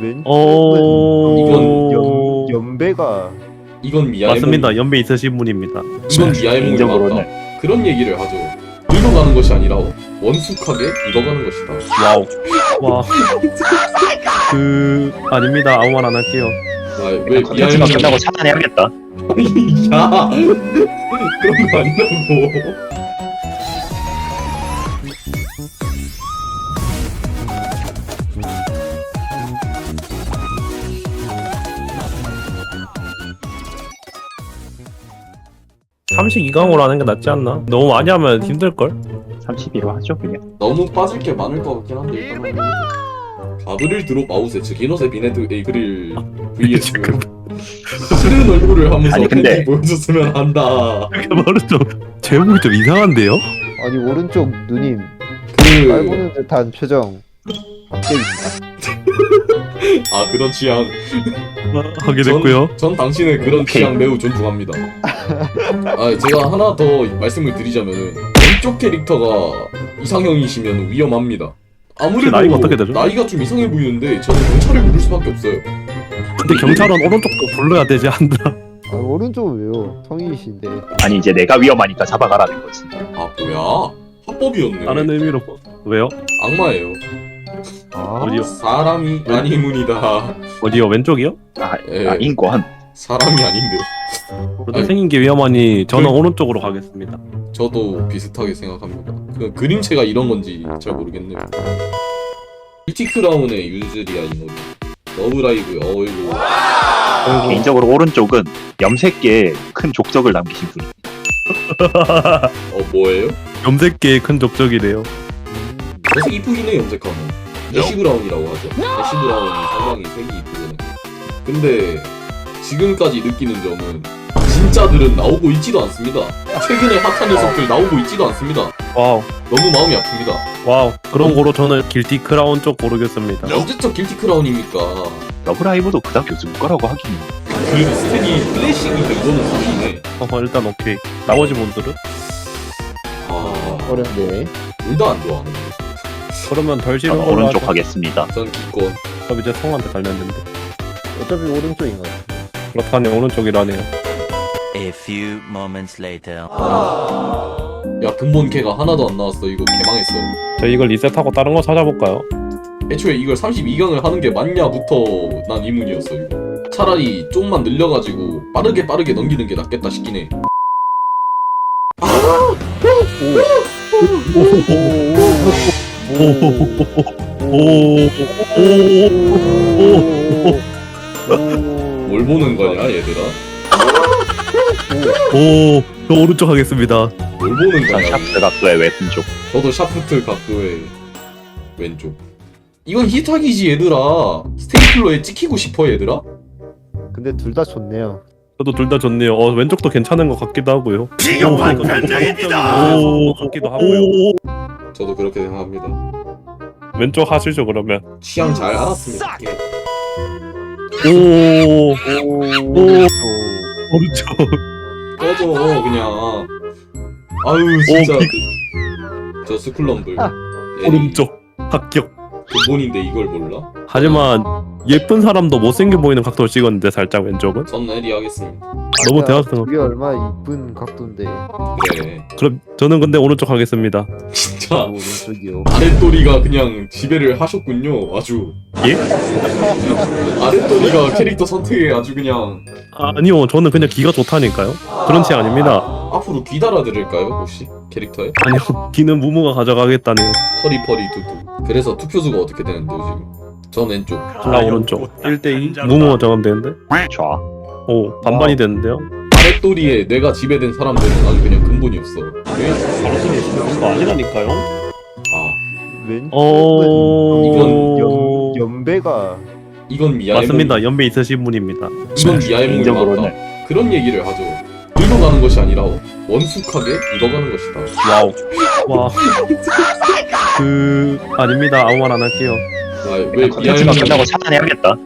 왼쪽은 어... 이건 연, 연배가 이건 미아의 맞습니다. 연배 있으신 분입니다. 몸, 이건 미아의 몸이 개인적으로는. 맞다. 그런 얘기를 하죠. 늙어가는 것이 아니라 원숙하게 익어가는 것이다. 와우. 와. 그 아닙니다. 아무 말 안 할게요. 아, 왜 미아의 컨텐츠가 몸이 끝나고 차단해야겠다. 야 그런 거 아니라고. 삼식 이강으로 하는 게 낫지 않나? 너무 많이 하면 힘들 걸. 32로 하죠 그냥. 너무 빠질 게 많을 것 같긴 한데 일단은 가브릴 드롭 아웃에 즉기노세 비네드 에이그릴 vs 싫은 얼굴을 하면서 아니, 근데- 팬티 보여줬으면 한다. 말은 좀 제목이 좀 이상한데요? 아니 오른쪽 누님 그 깔보는 듯한 표정 박대입니다. 아 그런 취향. 하게 됐고요. 전, 전 당신의 그런 오케이. 취향 매우 존중합니다. 아 제가 하나 더 말씀을 드리자면은 왼쪽 캐릭터가 이상형이시면 위험합니다. 아무래도 나이가 어떻게 되죠? 나이가 좀 이상해 보이는데 저는 경찰을 부를 수밖에 없어요. 근데 경찰은 오른쪽도 불러야 되지 않나? 아, 오른쪽은 왜요? 성인이신데 아니 이제 내가 위험하니까 잡아가라는 거지. 아 뭐야? 합법이었네. 다른 의미로 왜요? 악마예요. 아 어디요? 사람이 아니문이다. 어디요? 왼쪽이요? 아, 예. 아 인권. 사람이 아닌데요. 그래도 아니, 생긴 게 위험하니 저는 그- 오른쪽으로 가겠습니다. 저도 비슷하게 생각합니다. 그 그림체가 이런 건지 잘 모르겠네요. 뷰티크라운의 유즈리아 이노리 러브라이브 어이구 개인적으로 오른쪽은 염색계에 큰 족적을 남기신 분이. 어 뭐예요? 염색계의 큰 족적이래요. 염색 이쁘긴 해 염색하면 애쉬 브라운이라고 하죠. 애쉬 브라운이 상당히 색이 이쁘거든 근데 지금까지 느끼는 점은 진짜들은 나오고 있지도 않습니다. 최근에 핫한 녀석들 나오고 있지도 않습니다. 와우, 너무 마음이 아픕니다. 와우. 그런 거로 저는 길티 크라운 쪽 고르겠습니다. 언제적 길티 크라운입니까? 러브라이브도 그닥 요즘 거라고 하긴. 그 스탠이 플래시기 이거는 사기네. 어, 일단 오케이. 나머지 분들은? 아. 어렵네. 둘 다 안 좋아하네 그러면 덜 싫은 저는 걸로 오른쪽 하죠. 하겠습니다. 전 기권 그럼 이제 성한테 관련된데. 어차피 오른쪽인 것 같아. 그렇다니 오른쪽이라네요. A few moments later. 야 근본 캐가 하나도 안 나왔어 이거 개망했어 저 이걸 리셋하고 다른 거 찾아볼까요? 애초에 이걸 32강을 하는 게 맞냐부터 난 의문이었어 이거 차라리 좀만 늘려가지고 빠르게 빠르게 넘기는 게 낫겠다 싶긴 해 오, 뭘 보는 거냐 얘들아 오, 저 오른쪽 하겠습니다. 뭘 보는 전 거냐 샤프트 각도의 왼쪽. 저도 샤프트 각도의 왼쪽 이건 히타기지 얘들아 스테이플러에 찍히고 싶어 얘들아 근데 둘 다 좋네요. 저도 둘 다 좋네요. 어, 왼쪽도 괜찮은 것 같기도 하고요. 비겁한 편자입니다. 오, 같기도 하고요. 저도 그렇게 생각합니다 왼쪽 하시죠 그러면. 취향 잘 알았습니다 예. 오, 오, 오른쪽. 꺼져 그냥 아유 진짜 비- 저 스쿨럼블 아, 에이, 오른쪽 합격. 근본인데 이걸 몰라? 하지만 예쁜 사람도 못생겨 보이는 각도를 찍었는데 살짝 왼쪽은 전 에리 하겠습니다 너무 대학생. 그게 얼마나 이쁜 각도인데. 그래 그럼 저는 근데 오른쪽 하겠습니다. 진짜 오른쪽이요. 아랫도리가 그냥 지배를 하셨군요 아주 예? 아랫도리가 캐릭터 선택에 아주 그냥 아, 아니요, 저는 그냥 기가 좋다니까요. 그런 체 아닙니다. 앞으로 귀 달아드릴까요 혹시 캐릭터에? 아니요, 기는 무무가 가져가겠다네요. 퍼리퍼리 두두 그래서 투표 수가 어떻게 되는데 요 지금? 전 왼쪽 나 오른쪽. 1대2 무무가 정하면 되는데. 좌. 오, 반반이 되는데요. 아랫도리에 내가 지배된 사람들은 아주 그냥 근본이 없어 왜? 바로 거 아니라니까요. 아 왼쪽은 어, 이건 연, 연배가 이건 미아의 맞습니다. 연배 있으신 분입니다. 이건 미아의 몸이 개인적으로는. 맞다 그런 얘기를 하죠 늙어가는 것이 아니라 원숙하게 익어가는 것이다 와우. 와, 그 아닙니다. 아무 말 안 할게요. 아왜 미아의 컨텐츠가 몸이 끝나고 차단해야겠다. 야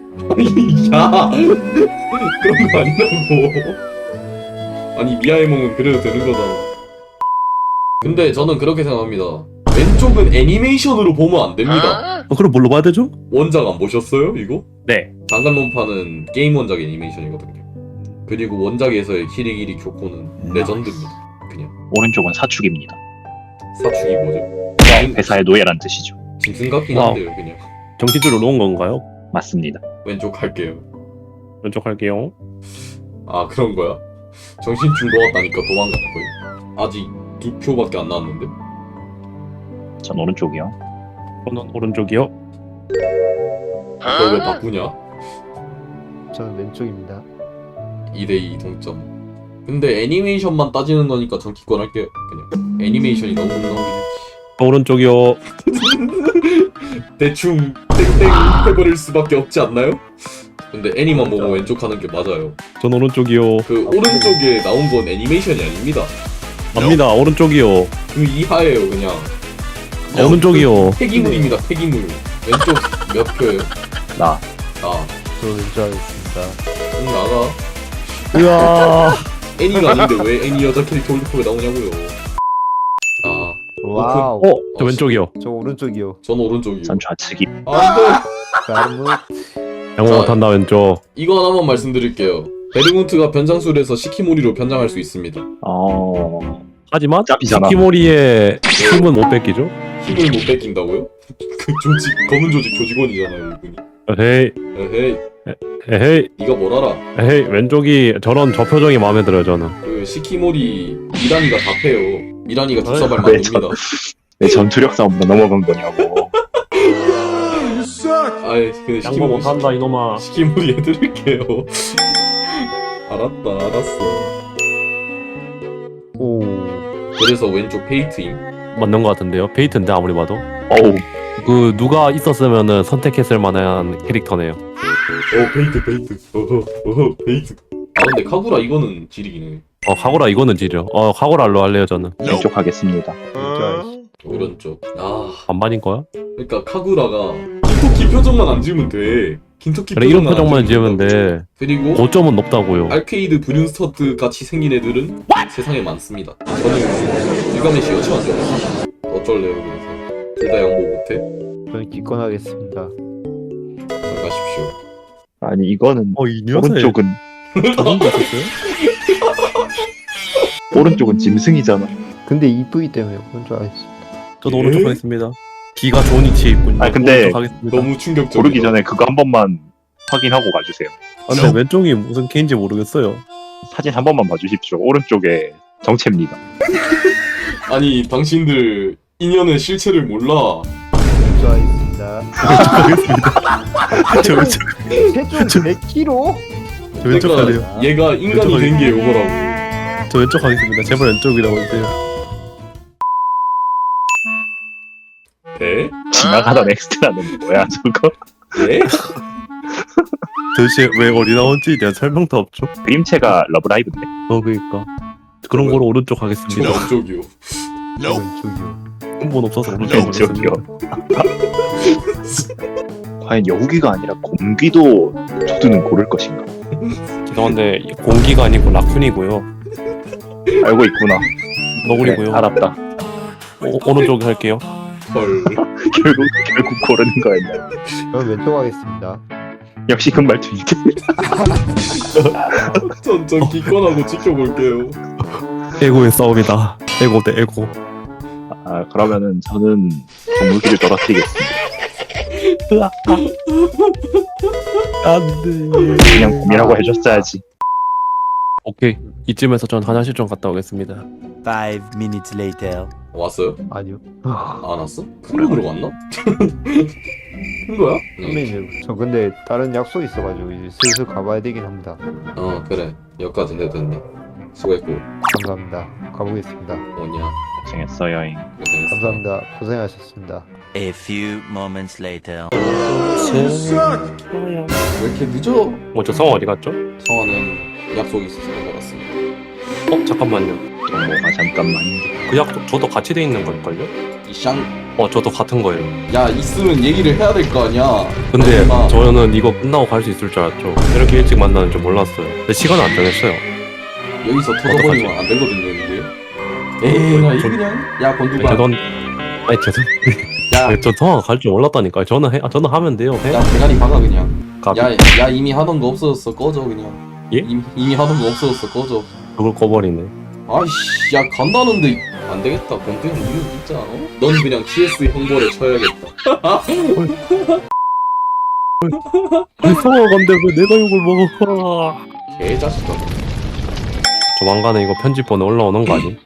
그런 거 아니라고 아니 미아의 몸은 그래도 되는 거잖아 근데 저는 그렇게 생각합니다 왼쪽은 애니메이션으로 보면 안 됩니다. 어, 그럼 뭘로 봐야 되죠? 원작 안 보셨어요? 이거? 네. 장간론파는 게임 원작 애니메이션이거든요. 그리고 원작에서의 키리기리 교코는 레전드입니다. 그냥 오른쪽은 사축입니다. 사축이 뭐죠? 회사의 노예란 뜻이죠. 짐승 같긴 와우. 한데요, 그냥. 정신줄을 놓은 건가요? 맞습니다. 왼쪽 할게요. 왼쪽 할게요. 아 그런 거야? 정신 줄 놓았다니까 도망가는 거예요? 아직 두 표밖에 안 나왔는데? 전 오른쪽이요. 저는 오른쪽이요. 너왜 바꾸냐? 저는 왼쪽입니다. 2대2 동점. 근데 애니메이션만 따지는 거니까 전 기권 할게요. 그냥 애니메이션이 너무 너무 저 오른쪽이요. 대충 땡땡 해버릴 수밖에 없지 않나요? 근데 애니만 보고 왼쪽 하는 게 맞아요. 전 오른쪽이요. 그 오른쪽에 나온 건 애니메이션이 아닙니다. 갑니다. 오른쪽이요. 그 이하예요 그냥. 어, 오른쪽이요. 폐기물입니다 폐기물. 왼쪽 몇 표예요? 나 아, 하겠습니다. 응 나가. 으아. 애니가 아닌데 왜 애니 여자 캐릭터 올리프가 나오냐고요. 아, 와우. 어, 저 왼쪽이요. 저 오른쪽이요. 전 오른쪽이요. 전 좌측이. 안돼. 나무 양호 자. 못한다 왼쪽. 이거 하나만 말씀드릴게요. 베르문트가 변장술에서 시키모리로 변장할 수 있습니다. 어 하지만 짭이잖아. 스키모리의 힘은 못 뺏기죠. 힘을 못 뺏긴다고요? 그 조직 검은 조직 조직원이잖아요 이분이. 에헤이, 에헤이, 에헤이, 네가 뭘 알아? 에헤이. 왼쪽이 저런 저 표정이 마음에 들어요 저는. 그 시키모리 미란이가 다 패요. 미란이가 주사발 왜 만듭니다. 내 전투력 싸움으로 넘어간 거냐고. 아이 근데 양보 시키모리 못한다 이놈아. 시키모리 해드릴게요. 알았다, 알았어. 오. 그래서 왼쪽 페이트임. 맞는 것 같은데요. 페이트인데 아무리 봐도. 어우 그 누가 있었으면은 선택했을 만한 캐릭터네요. 어 페이트 페이트. 어허 어허 페이트. 아 근데 카구라 이거는 지리기네. 어 카고라 이거는 지려. 어 카고라로 할래요 저는. 왼쪽 하겠습니다. 왼쪽 하겠습니다. 오른쪽. 아 반반인 거야? 그러니까 카구라가 킨토키 표정만 안 지으면 돼. 킨토키 그래 이런 표정만 안 지으면. 돼. 그리고 고점은 높다고요. 알케이드 브륜스터트 같이 생긴 애들은 세상에 많습니다. 저는 일가메시 여치만 좋아해요. 어쩔래요 그래서 둘 다 양보 못해. 저는 기권하겠습니다. 잘 가십시오. 아니 이거는 어이 오른쪽은 저정도 있었어요? 오른쪽은 짐승이잖아. 근데 이쁘기 때문에 오른쪽 하겠습니다. 저도 예? 오른쪽 하겠습니다. 기가 좋은 위치에 있군요. 아니, 근데 오른쪽. 너무 충격적이다. 고르기 전에 그거 한 번만 확인하고 가주세요. 아, 근데 왼쪽이 무슨 개인지 모르겠어요. 사진 한 번만 봐주십시오. 오른쪽에 정체입니다. 아니 당신들 인연의 실체를 몰라. 왼쪽 하겠습니다. 저 왼쪽, 체중 100kg? 저 왼쪽 그러니까 할래요. 얘가 인간이 된게 요거라고. 저 왼쪽 하겠습니다. 제발 왼쪽이라고 해주세요. 네? 지나가던 엑스트라는 뭐야 저거? 네? 도대체 왜 어디 나온지 대한 설명도 없죠? 그림체가 러브라이브인데. 어, 그니까. 그런 거로 오른쪽 저 하겠습니다. 왼쪽이요. 저 왼쪽이요. 근본 없어서 오른쪽 왼쪽이요. 하겠습니다. 과연 여우기가 아니라 곰귀도 두두는 고를 것인가? 죄송한데 공기가 아니고 라쿤이고요. 알고 있구나. 너구리고요. 그래, 알았다. 오, 오른쪽 할게요. 헐. 결국 결국 고르는 거였네. 저는 왼쪽 하겠습니다. 역시 그 말투 이게. 전, 전 기권하고 지켜볼게요. 에고의 싸움이다. 에고 대 에고. 아 그러면은 저는 동물기를 떨어뜨리겠습니다. 안돼. 그냥 곰이라고 해줬어야지. 오케이. 이쯤에서 전 화장실 좀 갔다 오겠습니다. Five minutes later. 왔어요? 아니요. 안 왔어? 큰 거로 왔나? 큰 거야? 응. 선배님, 저 근데 다른 약속 있어가지고 이제 슬슬 가봐야 되긴 합니다. 어 그래. 여기까지 해도 됐네. 수고했고. 감사합니다. 가보겠습니다. 뭐냐. 고생했어 여행. 고생했어. 감사합니다. 고생하셨습니다. A few moments later. 왜 이렇게 늦어? 먼저 성 어디 갔죠? 성화는 약속이 있어서 가봤습니다. 어 잠깐만요. 뭐가 잠깐만. 그 약속 저도 같이 돼 있는 걸걸요? 이샹. 어 저도 같은 거예요. 야 있으면 얘기를 해야 될 거 아니야. 근데. 저는 이거 끝나고 갈 수 있을 줄 알았죠. 이렇게 일찍 만나는 줄 몰랐어요. 근데 시간은 안 정했어요. 여기서 터져버리면 안 되거든요 이게. 에이 그냥 이 그냥. 야 네, 권두가. 죄송 아니 죄송. 야, 아니, 저 통화 갈줄 몰랐다니까. 전화해. 아, 전화하면 돼요. 해. 야 대가리 박아 그냥. 가. 야, 야 이미 하던 거 없어졌어. 꺼져 그냥. 예? 이미, 이미 하던 거 없어졌어. 꺼져. 그걸 꺼버리네. 아이씨, 야 간다는데 안 되겠다. 권태형 이유 진짜. 어? 넌 그냥 TS 형벌에 쳐야겠다. 아니 성화건데 왜 내가 욕을 먹어? 개자식아. 조만간에 이거 편집본에 올라오는 거 아니?